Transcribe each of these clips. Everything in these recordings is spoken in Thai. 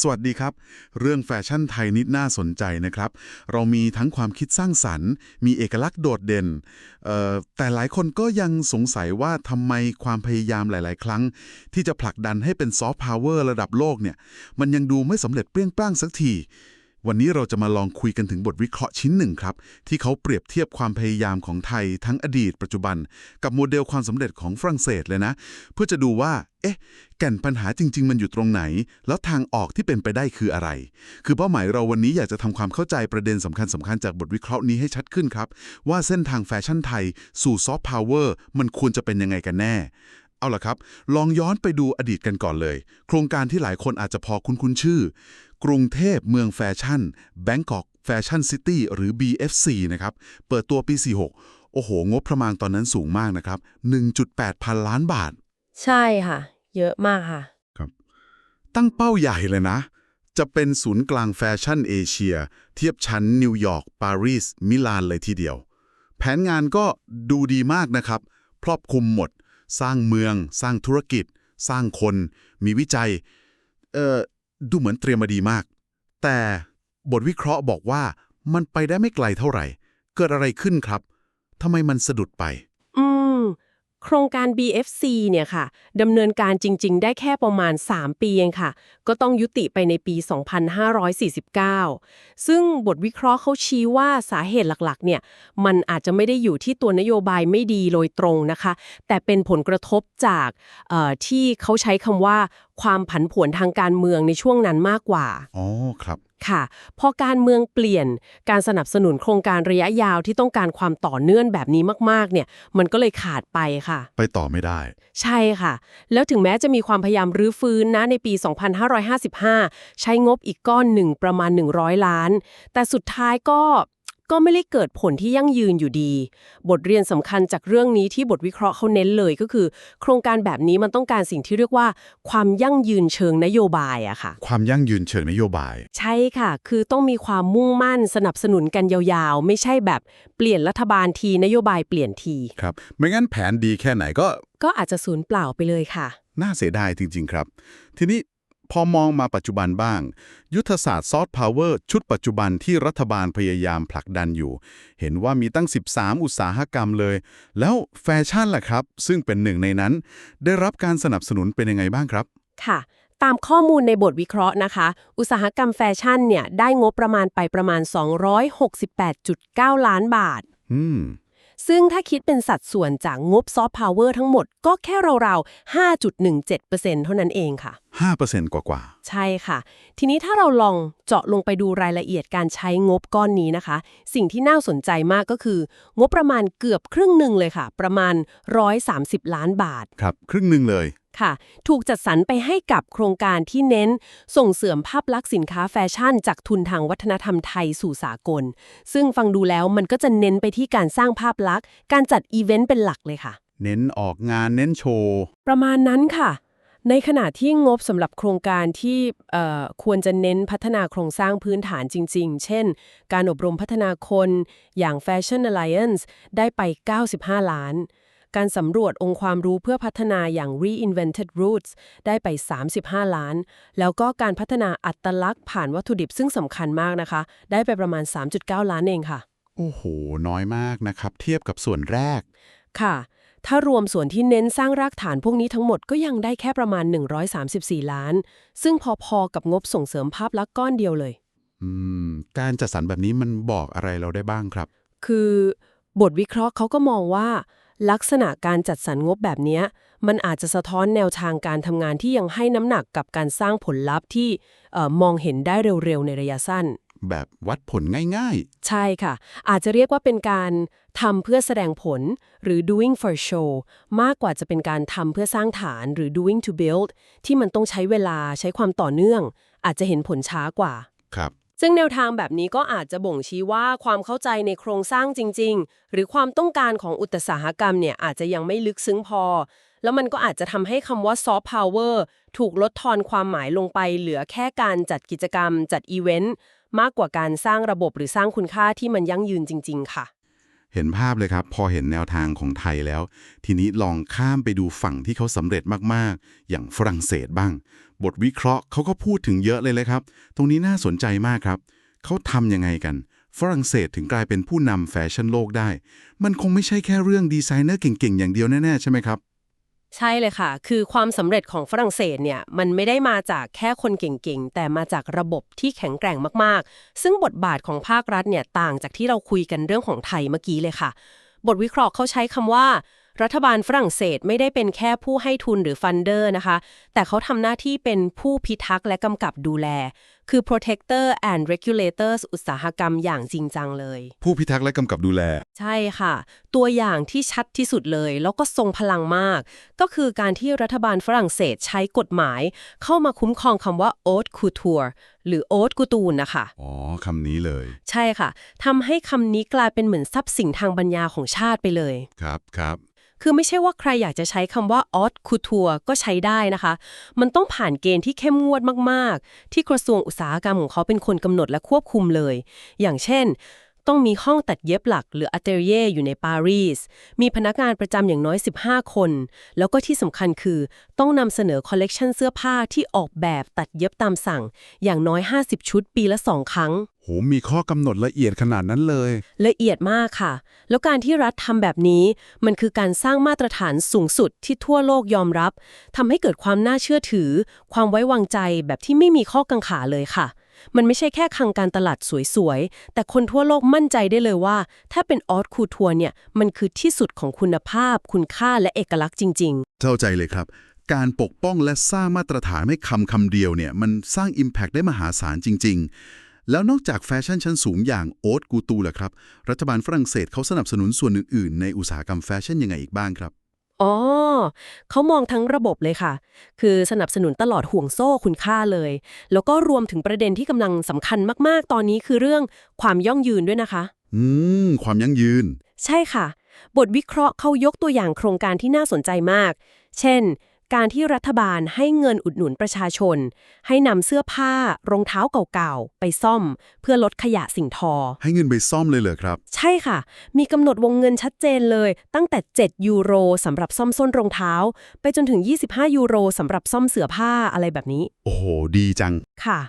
สวัสดีครับ เรื่องแฟชั่นไทยนิดน่าสนใจนะครับ เรามีทั้งความคิดสร้างสรรค์ มีเอกลักษณ์โดดเด่น แต่หลายคนก็ยังสงสัยว่าทำไมความพยายามหลาย ๆ ครั้ง ที่จะผลักดันให้เป็นซอฟต์พาวเวอร์ระดับโลกเนี่ย มันยังดูไม่สำเร็จเปรี้ยงปร้างสักที วันนี้เราจะมาลองคุยกันถึงบทวิเคราะห์ชิ้นหนึ่งครับ ที่เขาเปรียบเทียบความพยายามของไทยทั้งอดีตปัจจุบัน กับโมเดลความสำเร็จของฝรั่งเศสเลยนะ เพื่อจะดูว่า เอ๊ะ แก่นปัญหาจริง ๆ มันอยู่ตรงไหน แล้วทางออกที่เป็นไปได้คืออะไร คือเป้าหมายเราวันนี้อยากจะทำความเข้าใจประเด็นสำคัญสคัญๆจากบทวิเคราะห์นี้ให้ชัดขึ้นครับ ว่าเส้นทางแฟชั่นไทย สู่ซอฟต์พาวเวอร์มันควรจะเป็นยังไงกันแน่เอาล่ะครับ ลองย้อนไปดูอดีตกันก่อนเลย โครงการที่หลายคนอาจจะพอคุ้นๆชื่อ กรุงเทพเมืองแฟชั่น Bangkok Fashion City หรือ BFC นะครับ เปิดตัวปี 46 โอ้โห งบประมาณตอนนั้นสูงมากนะครับ 1.8 พันล้านบาท ใช่ค่ะ เยอะมากค่ะ ครับ ตั้งเป้าใหญ่เลยนะ จะเป็นศูนย์กลางแฟชั่นเอเชีย เทียบชั้นนิวยอร์ก ปารีส มิลานเลยทีเดียว แผนงานก็ดูดีมากนะครับ ครอบคลุมหมด สร้างเมือง สร้างธุรกิจ สร้างคน มีวิจัย เอ่อ ดูเหมือนเตรียมมาดีมาก แต่บทวิเคราะห์บอกว่ามันไปได้ไม่ไกลเท่าไหร่ เกิดอะไรขึ้นครับทำไมมันสะดุดไป โครงการ BFC เนี่ยค่ะดำเนินการจริง ๆ ได้แค่ประมาณ 3 ปีเองค่ะ ก็ต้องยุติไปในปี 2549 ซึ่งบทวิเคราะห์เขาชี้ว่าสาเหตุหลัก ๆ เนี่ย มันอาจจะไม่ได้อยู่ที่ตัวนโยบายไม่ดีโดยตรงนะคะ แต่เป็นผลกระทบจากที่เขาใช้คำว่าความผันผวนทางการเมืองในช่วงนั้นมากกว่า อ๋อ ครับ ค่ะ พอการเมืองเปลี่ยน การสนับสนุนโครงการระยะยาวที่ต้องการความต่อเนื่องแบบนี้มากๆ เนี่ย มันก็เลยขาดไปค่ะ ไปต่อไม่ได้ ใช่ค่ะ แล้วถึงแม้จะมีความพยายามรื้อฟื้นนะในปี 2555 ใช้งบอีกก้อนหนึ่งประมาณ 100 ล้าน แต่สุดท้ายก็ ก็ไม่ได้เกิดผลที่ยั่งยืนอยู่ดี บทเรียนสำคัญจากเรื่องนี้ที่บทวิเคราะห์เขาเน้นเลยก็คือ โครงการแบบนี้มันต้องการสิ่งที่เรียกว่า ความยั่งยืนเชิงนโยบายอะค่ะ ความยั่งยืนเชิงนโยบาย ใช่ค่ะ คือต้องมีความมุ่งมั่นสนับสนุนกันยาวๆ ไม่ใช่แบบเปลี่ยนรัฐบาลทีนโยบายเปลี่ยนทีครับไม่งั้นแผนดีแค่ไหนก็ ก็อาจจะสูญเปล่าไปเลยค่ะ น่าเสียดายจริง ๆ ครับ ทีนี้ พอมองมาปัจจุบันบ้าง ยุทธศาสตร์ซอฟต์พาวเวอร์ชุดปัจจุบันที่รัฐบาลพยายามผลักดันอยู่ เห็นว่ามีตั้ง 13 อุตสาหกรรมเลย แล้วแฟชั่นล่ะครับ ซึ่งเป็นหนึ่งในนั้น ได้รับการสนับสนุนเป็นยังไงบ้างครับ ค่ะ ตามข้อมูลในบทวิเคราะห์นะคะ อุตสาหกรรมแฟชั่นเนี่ยได้งบประมาณไปประมาณ 268.9 ล้านบาท อืม ซึ่งถ้าคิดเป็นสัดส่วนจากงบซอฟต์พาวเวอร์ทั้งหมดก็แค่ราวๆ 5.17%เท่านั้นเองค่ะ 5%กว่ากว่าใช่ค่ะ ทีนี้ถ้าเราลองเจาะลงไปดูรายละเอียดการใช้งบก้อนนี้นะคะ สิ่งที่น่าสนใจมากก็คือ งบประมาณเกือบครึ่งหนึ่งเลยค่ะ ประมาณ 130 ล้านบาท ครับ ครึ่งหนึ่งเลย ค่ะ ถูกจัดสรรไปให้กับโครงการที่เน้น ส่งเสริมภาพลักษณ์สินค้าแฟชั่น จากทุนทางวัฒนธรรมไทยสู่สากล ซึ่งฟังดูแล้วมันก็จะเน้นไปที่การสร้างภาพลักษณ์ การจัดอีเวนต์เป็นหลักเลยค่ะ เน้นออกงานเน้นโชว์ ประมาณนั้นค่ะ ในขณะที่งบสำหรับโครงการที่เอ่อควรจะเน้นพัฒนาโครงสร้างพื้นฐานจริง ๆ เช่น การอบรมพัฒนาคนอย่าง Fashion Alliance ได้ไป 95 ล้าน การสำรวจองค์ความรู้เพื่อพัฒนาอย่าง Reinvented Roots ได้ไป 35 ล้าน แล้วก็การพัฒนาอัตลักษณ์ผ่านวัตถุดิบซึ่งสำคัญมากนะคะ ได้ไปประมาณ 3.9 ล้านเองค่ะ โอ้โห น้อยมากนะครับ เทียบกับส่วนแรก ค่ะ ถ้ารวมส่วนที่เน้นสร้างรากฐานพวกนี้ทั้งหมดก็ยังได้แค่ประมาณ 134 ล้าน ซึ่งพอๆกับงบส่งเสริมภาพลักษณ์ก้อนเดียวเลยอืมการจัดสรรแบบนี้มันบอกอะไรเราได้บ้างครับ คือบทวิเคราะห์เขาก็มองว่า ลักษณะการจัดสรรงบแบบเนี้ยมันอาจจะสะท้อนแนวทางการทำงานที่ยังให้น้ำหนักกับการสร้างผลลัพธ์ที่เอ่อมองเห็นได้เร็วๆ ในระยะสั้น แบบวัดผลง่ายใช่ค่ะ อาจจะเรียกว่าเป็นการทำเพื่อแสดงผลหรือ doing for show มากกว่าจะเป็นการทำเพื่อสร้างฐานหรือ doing to build ที่มันต้องใช้เวลาใช้ความต่อเนื่อง อาจจะเห็นผลช้ากว่าๆครับ ซึ่งแนวทางแบบนี้ก็อาจจะบ่งชี้ว่าความเข้าใจในโครงสร้างจริง ๆ หรือความต้องการของอุตสาหกรรมเนี่ยอาจจะยังไม่ลึกซึ้งพอ แล้วมันก็อาจจะทำให้คำว่า soft power ถูกลดทอนความหมายลงไป เหลือแค่การจัดกิจกรรม จัดอีเวนต์มากกว่าการสร้างระบบหรือสร้างคุณค่าที่มันยั่งยืนจริง ๆ ค่ะเห็นภาพเลยครับ พอเห็นแนวทางของไทยแล้ว ทีนี้ลองข้ามไปดูฝั่งที่เขาสำเร็จมาก ๆ อย่างฝรั่งเศสบ้าง บทวิเคราะห์เขาก็พูดถึงเยอะเลยเลยครับ ตรงนี้น่าสนใจมากครับ เขาทำยังไงกัน ฝรั่งเศสถึงกลายเป็นผู้นำแฟชั่นโลกได้ มันคงไม่ใช่แค่เรื่องดีไซเนอร์เก่งๆ อย่างเดียวแน่ๆ ใช่ไหมครับ ใช่เลยค่ะ คือความสำเร็จของฝรั่งเศสเนี่ย มันไม่ได้มาจากแค่คนเก่งๆ แต่มาจากระบบที่แข็งแกร่งมากๆ ซึ่งบทบาทของภาครัฐเนี่ยต่างจากที่เราคุยกันเรื่องของไทยเมื่อกี้เลยค่ะ บทวิเคราะห์เขาใช้คำว่า รัฐบาลฝรั่งเศสไม่ได้เป็นแค่ผู้ให้ทุนหรือฟันเดอร์นะคะ แต่เขาทำหน้าที่เป็นผู้พิทักษ์และกำกับดูแล คือ protector and regulators อุตสาหกรรมอย่างจริงจังเลย ผู้พิทักษ์และกำกับดูแล ใช่ค่ะ ตัวอย่างที่ชัดที่สุดเลย แล้วก็ทรงพลังมาก ก็คือการที่รัฐบาลฝรั่งเศสใช้กฎหมาย เข้ามาคุ้มครองคำว่า haute couture หรือ haute couture นะคะอ๋อคำนี้เลย ใช่ค่ะทำให้คำนี้กลายเป็นเหมือนทรัพย์สินทางปัญญาของชาติไปเลย ครับครับ คือไม่ใช่ว่าใครอยากจะใช้คำว่า haute couture ก็ใช้ได้นะคะ มันต้องผ่านเกณฑ์ที่เข้มงวดมากๆ ที่กระทรวงอุตสาหกรรมของเขาเป็นคนกำหนดและควบคุมเลย อย่างเช่น ต้องมีห้องตัดเย็บหลักหรือ atelier อยู่ในปารีส มีพนักงานประจำอย่างน้อย 15 คน แล้วก็ที่สำคัญคือ ต้องนำเสนอคอลเลกชันเสื้อผ้าที่ออกแบบตัดเย็บตามสั่ง อย่างน้อย 50 ชุดปีละ 2 ครั้ง โหมีข้อกำหนดละเอียดขนาดนั้นเลย ละเอียดมากค่ะ แล้วการที่รัฐทำแบบนี้มันคือการสร้างมาตรฐานสูงสุดที่ทั่วโลกยอมรับทำให้เกิดความน่าเชื่อถือ ความไว้วางใจแบบที่ไม่มีข้อกังขาเลยค่ะ มันไม่ใช่แค่คลังการตลาดสวยๆ แต่คนทั่วโลกมั่นใจได้เลยว่า ถ้าเป็นออสคูทัวร์เนี่ยมันคือที่สุดของคุณภาพ คุณค่าและเอกลักษณ์จริงเข้าใจเลยครับ การปกป้องและสร้างมาตรฐานให้คำคำเดียวเนี่ยมันสร้าง Impact ได้มหาศาลจริง ๆ แล้วนอกจากแฟชั่นชั้นสูงอย่างโอ๊ตกูตูล่ะครับ รัฐบาลฝรั่งเศสเขาสนับสนุนส่วนอื่นๆ ในอุตสาหกรรมแฟชั่นยังไงอีกบ้างครับๆอ๋อ เขามองทั้งระบบเลยค่ะ คือสนับสนุนตลอดห่วงโซ่คุณค่าเลย แล้วก็รวมถึงประเด็นที่กำลังสำคัญมากๆ ตอนนี้คือเรื่องความยั่งยืนด้วยนะคะ อืม ความยั่งยืน ใช่ค่ะ บทวิเคราะห์เขายกตัวอย่างโครงการที่น่าสนใจมาก เช่น การที่รัฐบาลให้เงินอุดหนุนประชาชน ให้นำเสื้อผ้ารองเท้าเก่าๆ ไปซ่อม เพื่อลดขยะสิ่งทอ ให้เงินไปซ่อมเลยเหรอครับ ใช่ค่ะ มีกำหนดวงเงินชัดเจนเลย ตั้งแต่ 7 ยูโรสำหรับซ่อมส้นรองเท้า ไปจนถึง 25 ยูโรสำหรับซ่อมเสื้อผ้าอะไรแบบนี้ โอ้โห ดีจังค่ะ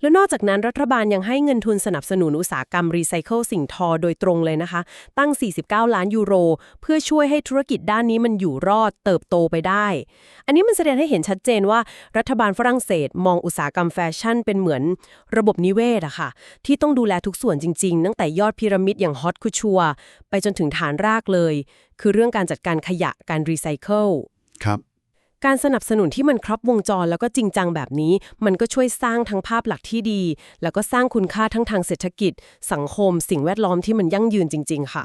แล้วนอกจากนั้นรัฐบาลยังให้เงินทุนสนับสนุนอุตสาหกรรมรีไซเคิลสิ่งทอโดยตรงเลยนะคะ ตั้ง 49 ล้านยูโร เพื่อช่วยให้ธุรกิจด้านนี้มันอยู่รอดเติบโตไปได้ อันนี้มันแสดงให้เห็นชัดเจนว่ารัฐบาลฝรั่งเศสมองอุตสาหกรรมแฟชั่นเป็นเหมือนระบบนิเวศอะค่ะ ที่ต้องดูแลทุกส่วนจริงๆ ตั้งแต่ยอดพีระมิดอย่างฮอตคูชัวไปจนถึงฐานรากเลย คือเรื่องการจัดการขยะการรีไซเคิลครับ การสนับสนุนที่มันครอบวงจรแล้วก็จริงจังแบบนี้ มันก็ช่วยสร้างทั้งภาพหลักที่ดี แล้วก็สร้างคุณค่าทั้งทางเศรษฐกิจ สังคม สิ่งแวดล้อมที่มันยั่งยืนจริง ๆ ค่ะ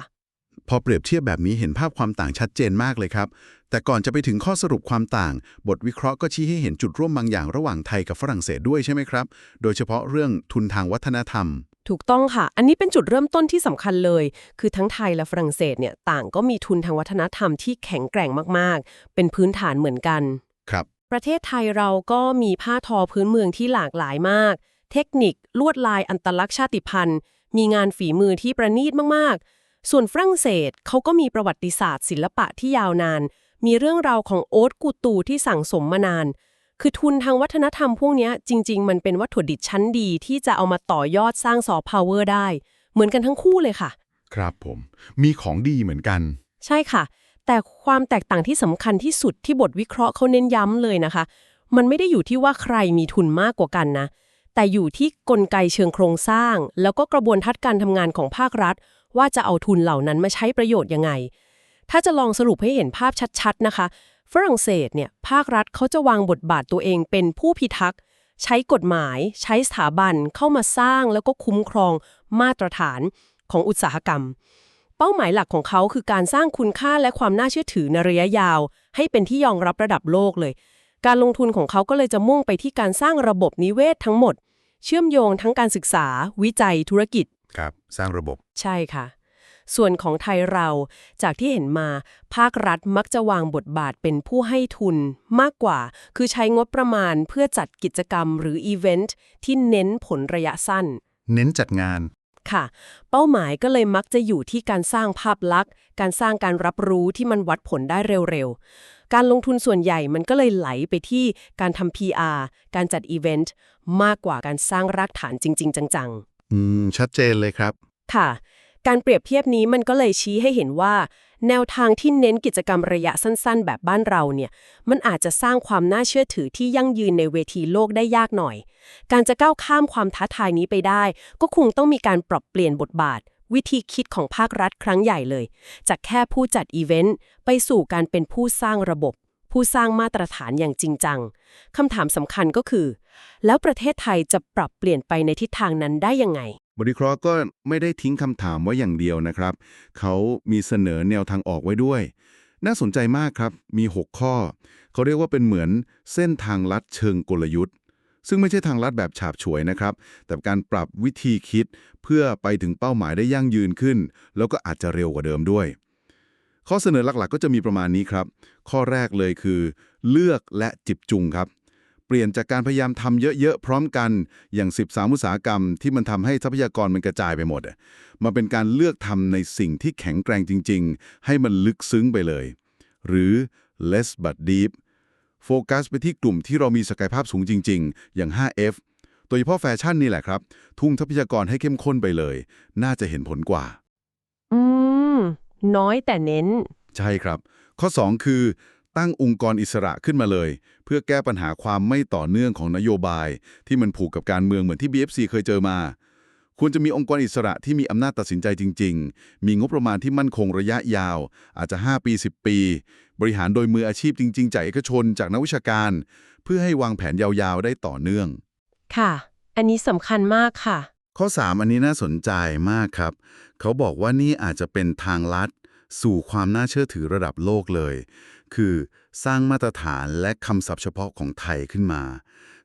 พอเปรียบเทียบแบบนี้เห็นภาพความต่างชัดเจนมากเลยครับ แต่ก่อนจะไปถึงข้อสรุปความต่าง บทวิเคราะห์ก็ชี้ให้เห็นจุดร่วมบางอย่างระหว่างไทยกับฝรั่งเศสด้วยใช่ไหมครับ โดยเฉพาะเรื่องทุนทางวัฒนธรรม ถูกต้องค่ะ อันนี้เป็นจุดเริ่มต้นที่สำคัญเลย คือทั้งไทยและฝรั่งเศสเนี่ยต่างก็มีทุนทางวัฒนธรรมที่แข็งแกร่งมากๆ เป็นพื้นฐานเหมือนกัน ครับ ประเทศไทยเราก็มีผ้าทอพื้นเมืองที่หลากหลายมาก เทคนิค ลวดลายอันตลักษณ์ชาติพันธุ์ มีงานฝีมือที่ประณีตมากๆ ส่วนฝรั่งเศสเขาก็มีประวัติศาสตร์ ศิลปะที่ยาวนาน มีเรื่องราวของโอ๊ตกูตูที่สั่งสมมานาน คือทุนทางวัฒนธรรมพวกเนี้ยจริง ๆ มันเป็นวัตถุดิบชั้นดีที่จะเอามาต่อยอดสร้างซอฟต์พาวเวอร์ได้ เหมือนกันทั้งคู่เลยค่ะ ครับผม มีของดีเหมือนกัน ใช่ค่ะ แต่ความแตกต่างที่สำคัญที่สุดที่บทวิเคราะห์เขาเน้นย้ำเลยนะคะ มันไม่ได้อยู่ที่ว่าใครมีทุนมากกว่ากันนะ แต่อยู่ที่กลไกเชิงโครงสร้าง แล้วก็กระบวนทัศน์การทำงานของภาครัฐ ว่าจะเอาทุนเหล่านั้นมาใช้ประโยชน์ยังไงถ้าจะลองสรุปให้เห็นภาพชัดๆนะคะ ฝรั่งเศสเนี่ยภาครัฐเขาจะวางบทบาทตัวเองเป็นผู้พิทักษ์ ใช้กฎหมาย ใช้สถาบันเข้ามาสร้างแล้วก็คุ้มครองมาตรฐานของอุตสาหกรรม เป้าหมายหลักของเขาคือการสร้างคุณค่าและความน่าเชื่อถือในระยะยาว ให้เป็นที่ยอมรับระดับโลกเลย การลงทุนของเขาก็เลยจะมุ่งไปที่การสร้างระบบนิเวศทั้งหมด เชื่อมโยงทั้งการศึกษา วิจัยธุรกิจครับสร้างระบบ ใช่ค่ะ ส่วนของไทยเรา จากที่เห็นมา ภาครัฐมักจะวางบทบาทเป็นผู้ให้ทุนมากกว่า คือใช้งบประมาณเพื่อจัดกิจกรรมหรืออีเวนต์ที่เน้นผลระยะสั้น เน้นจัดงาน ค่ะ เป้าหมายก็เลยมักจะอยู่ที่การสร้างภาพลักษณ์ การสร้างการรับรู้ที่มันวัดผลได้เร็วๆ การลงทุนส่วนใหญ่มันก็เลยไหลไปที่การทำ PR การจัดอีเวนต์มากกว่าการสร้างรากฐานจริง ๆ จังๆ อืม ชัดเจนเลยครับ ค่ะ การเปรียบเทียบนี้มันก็เลยชี้ให้เห็นว่า แนวทางที่เน้นกิจกรรมระยะสั้นๆ แบบบ้านเราเนี่ย มันอาจจะสร้างความน่าเชื่อถือที่ยั่งยืนในเวทีโลกได้ยากหน่อย การจะก้าวข้ามความท้าทายนี้ไปได้ ก็คงต้องมีการปรับเปลี่ยนบทบาท วิธีคิดของภาครัฐครั้งใหญ่เลย จากแค่ผู้จัดอีเวนต์ไปสู่การเป็นผู้สร้างระบบ ผู้สร้างมาตรฐานอย่างจริงจังคำถามสำคัญก็คือ แล้วประเทศไทยจะปรับเปลี่ยนไปในทิศทางนั้นได้ยังไง บริเคราะห์ก็ไม่ได้ทิ้งคำถามไว้อย่างเดียวนะครับ เขามีเสนอแนวทางออกไว้ด้วย น่าสนใจมากครับ มี 6 ข้อ เขาเรียกว่าเป็นเหมือนเส้นทางลัดเชิงกลยุทธ์ ซึ่งไม่ใช่ทางลัดแบบฉาบฉวยนะครับ แต่การปรับวิธีคิดเพื่อไปถึงเป้าหมายได้ยั่งยืนขึ้น แล้วก็อาจจะเร็วกว่าเดิมด้วย ข้อเสนอหลักๆ ก็จะมีประมาณนี้ครับ ข้อแรกเลยคือ เลือกและจิบจุงครับ เปลี่ยนจากการพยายามทำเยอะๆ พร้อมกันอย่าง 13 อุตสาหกรรม ที่มันทำให้ทรัพยากรมันกระจายไปหมดอะมาเป็นการเลือกทำในสิ่งที่แข็งแกร่งจริง ๆ ให้มันลึกซึ้งไปเลย หรือ less but deep โฟกัสไปที่กลุ่มที่เรามีศักยภาพสูงจริง ๆ อย่าง 5F โดยเฉพาะแฟชั่นนี่แหละครับ ทุ่งทรัพยากรให้เข้มข้นไปเลย น่าจะเห็นผลกว่า อืม น้อยแต่เน้น ใช่ครับ ข้อ 2 คือ ตั้งองค์กรอิสระขึ้นมาเลย เพื่อแก้ปัญหาความไม่ต่อเนื่องของนโยบาย ที่มันผูกกับการเมืองเหมือนที่ BFC เคยเจอมา ควรจะมีองค์กรอิสระที่มีอำนาจตัดสินใจจริง ๆ มีงบประมาณที่มั่นคงระยะยาว อาจจะ 5 ปี 10 ปี บริหารโดยมืออาชีพจริง ๆ จากเอกชนจากนักวิชาการ เพื่อให้วางแผนยาวๆ ได้ต่อเนื่อง ค่ะ อันนี้สำคัญมากค่ะ ข้อ 3 อันนี้น่าสนใจมากครับ เขาบอกว่านี่อาจจะเป็นทางลัดสู่ความน่าเชื่อถือระดับโลกเลย คือสร้างมาตรฐานและคำศัพท์เฉพาะของไทยขึ้นมา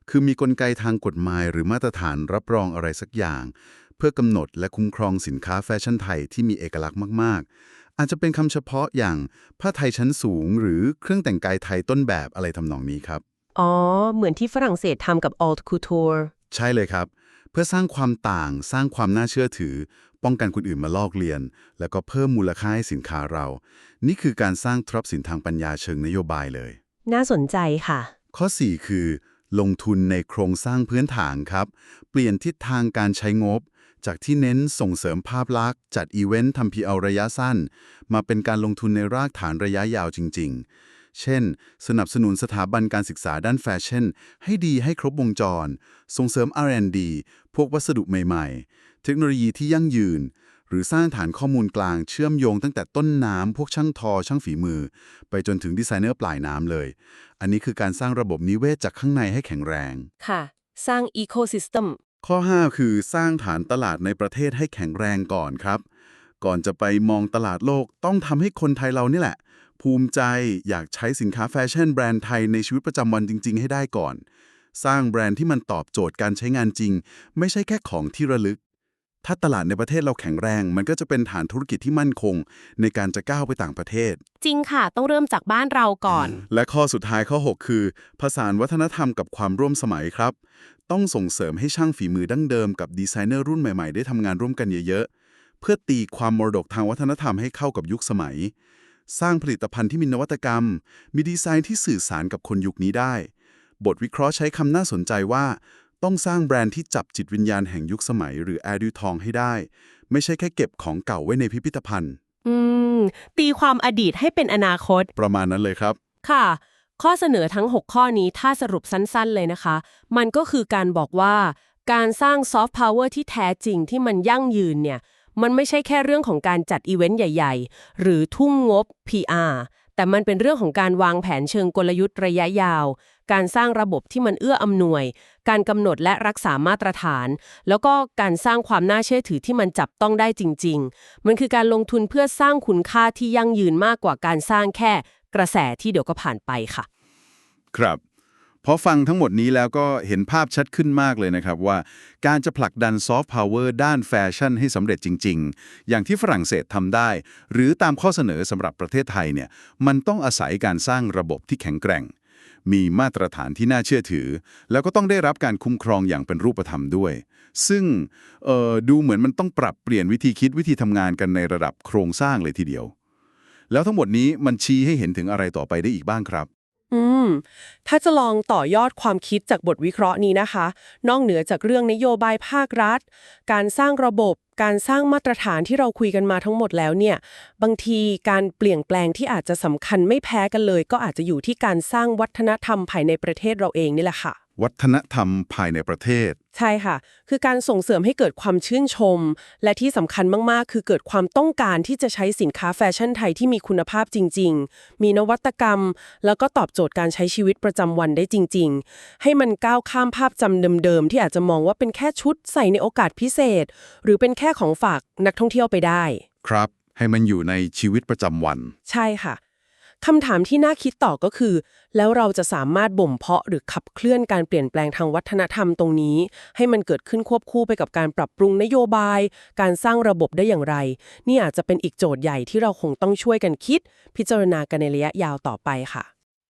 คือมีกลไกทางกฎหมายหรือมาตรฐานรับรองอะไรสักอย่าง เพื่อกำหนดและคุ้มครองสินค้าแฟชั่นไทยที่มีเอกลักษณ์มาก ๆ อาจจะเป็นคำเฉพาะอย่างผ้าไทยชั้นสูง หรือเครื่องแต่งกายไทยต้นแบบอะไรทำนองนี้ครับ อ๋อ เหมือนที่ฝรั่งเศสทำกับ Alt Couture ใช่เลยครับ เพื่อสร้างความต่าง สร้างความน่าเชื่อถือ ป้องกันคนอื่นมาลอกเลียน แล้วก็เพิ่มมูลค่าให้สินค้าเรา นี่คือการสร้างทรัพย์สินทางปัญญาเชิงนโยบายเลย น่าสนใจค่ะ ข้อ 4 คือ ลงทุนในโครงสร้างพื้นฐานครับ เปลี่ยนทิศทางการใช้งบ จากที่เน้นส่งเสริมภาพลักษณ์ จัดอีเวนต์ทำพีเอาระยะสั้น มาเป็นการลงทุนในรากฐานระยะยาวจริง ๆเช่น สนับสนุนสถาบันการศึกษาด้านแฟชั่น ให้ดีให้ครบวงจร ส่งเสริม R&D พวกวัสดุใหม่ๆ เทคโนโลยีที่ยั่งยืน หรือสร้างฐานข้อมูลกลางเชื่อมโยงตั้งแต่ต้นน้ำพวกช่างทอช่างฝีมือ ไปจนถึงดีไซเนอร์ปลายน้ำเลย อันนี้คือการสร้างระบบนิเวศจากข้างในให้แข็งแรง ค่ะ สร้าง Ecosystem ข้อ 5 คือสร้างฐานตลาดในประเทศให้แข็งแรงก่อนครับ ก่อนจะไปมองตลาดโลกต้องทำให้คนไทยเรานี่แหละ ภูมิใจอยากใช้สินค้าแฟชั่นแบรนด์ไทยในชีวิตประจำวันจริง ๆ ให้ได้ก่อน สร้างแบรนด์ที่มันตอบโจทย์การใช้งานจริง ไม่ใช่แค่ของที่ระลึก ถ้าตลาดในประเทศเราแข็งแรง มันก็จะเป็นฐานธุรกิจที่มั่นคง ในการจะก้าวไปต่างประเทศ จริงค่ะ ต้องเริ่มจากบ้านเราก่อน และข้อสุดท้ายข้อ 6 คือ ผสานวัฒนธรรมกับความร่วมสมัยครับ ต้องส่งเสริมให้ช่างฝีมือดั้งเดิมกับดีไซเนอร์รุ่นใหม่ๆ ได้ทำงานร่วมกันเยอะๆ เพื่อตีความมรดกทางวัฒนธรรมให้เข้ากับยุคสมัย สร้างผลิตภัณฑ์ที่มีนวัตกรรม มีดีไซน์ที่สื่อสารกับคนยุคนี้ได้ บทวิเคราะห์ใช้คำน่าสนใจว่า ต้องสร้างแบรนด์ที่จับจิตวิญญาณแห่งยุคสมัย หรือแอร์ดิวทองให้ได้ ไม่ใช่แค่เก็บของเก่าไว้ในพิพิธภัณฑ์ อืม ตีความอดีตให้เป็นอนาคต ประมาณนั้นเลยครับ ค่ะ ข้อเสนอทั้ง 6 ข้อนี้ถ้าสรุปสั้นๆ เลยนะคะ มันก็คือการบอกว่า การสร้างซอฟต์พาวเวอร์ที่แท้จริงที่มันยั่งยืนเนี่ย มันไม่ใช่แค่เรื่องของการจัดอีเวนต์ใหญ่ ๆ หรือทุ่งงบ PR แต่มันเป็นเรื่องของการวางแผนเชิงกลยุทธ์ระยะยาว การสร้างระบบที่มันเอื้ออำนวย การกำหนดและรักษามาตรฐาน แล้วก็การสร้างความน่าเชื่อถือที่มันจับต้องได้จริง ๆ มันคือการลงทุนเพื่อสร้างคุณค่าที่ยั่งยืนมากกว่าการสร้างแค่กระแสที่เดี๋ยวก็ผ่านไปค่ะ ครับพอฟังทั้งหมดนี้แล้วก็เห็นภาพชัดขึ้นมากเลยนะครับว่า การจะผลักดันซอฟต์พาวเวอร์ด้านแฟชั่นให้สำเร็จจริง ๆ อย่างที่ฝรั่งเศสทำได้ หรือตามข้อเสนอสำหรับประเทศไทยเนี่ยมันต้องอาศัยการสร้างระบบที่แข็งแกร่ง มีมาตรฐานที่น่าเชื่อถือ แล้วก็ต้องได้รับการคุ้มครองอย่างเป็นรูปธรรมด้วย ซึ่งดูเหมือนมันต้องปรับเปลี่ยนวิธีคิดวิธีทำงานกันในระดับโครงสร้างเลยทีเดียว แล้วทั้งหมดนี้มันชี้ให้เห็นถึงอะไรต่อไปได้อีกบ้างครับ อืม ถ้าจะลองต่อยอดความคิดจากบทวิเคราะห์นี้นะคะ นอกเหนือจากเรื่องนโยบายภาครัฐ การสร้างระบบ การสร้างมาตรฐานที่เราคุยกันมาทั้งหมดแล้วเนี่ย บางทีการเปลี่ยนแปลงที่อาจจะสำคัญไม่แพ้กันเลย ก็อาจจะอยู่ที่การสร้างวัฒนธรรมภายในประเทศเราเองนี่แหละค่ะ วัฒนธรรมภายในประเทศ ใช่ค่ะ คือการส่งเสริมให้เกิดความชื่นชม และที่สำคัญมาก ๆ คือเกิดความต้องการที่จะใช้สินค้าแฟชั่นไทยที่มีคุณภาพจริง ๆ มีนวัตกรรม แล้วก็ตอบโจทย์การใช้ชีวิตประจำวันได้จริง ๆ ให้มันก้าวข้ามภาพจำเดิม ๆ ที่อาจจะมองว่าเป็นแค่ชุดใส่ในโอกาสพิเศษ หรือเป็นแค่ของฝากนักท่องเที่ยวไปได้ ครับ ให้มันอยู่ในชีวิตประจำวัน ใช่ค่ะ คำถามที่น่าคิดต่อก็คือ แล้วเราจะสามารถบ่มเพาะหรือขับเคลื่อนการเปลี่ยนแปลงทางวัฒนธรรมตรงนี้ ให้มันเกิดขึ้นควบคู่ไปกับการปรับปรุงนโยบาย การสร้างระบบได้อย่างไร นี่อาจจะเป็นอีกโจทย์ใหญ่ที่เราคงต้องช่วยกันคิด พิจารณากันในระยะยาวต่อไปค่ะ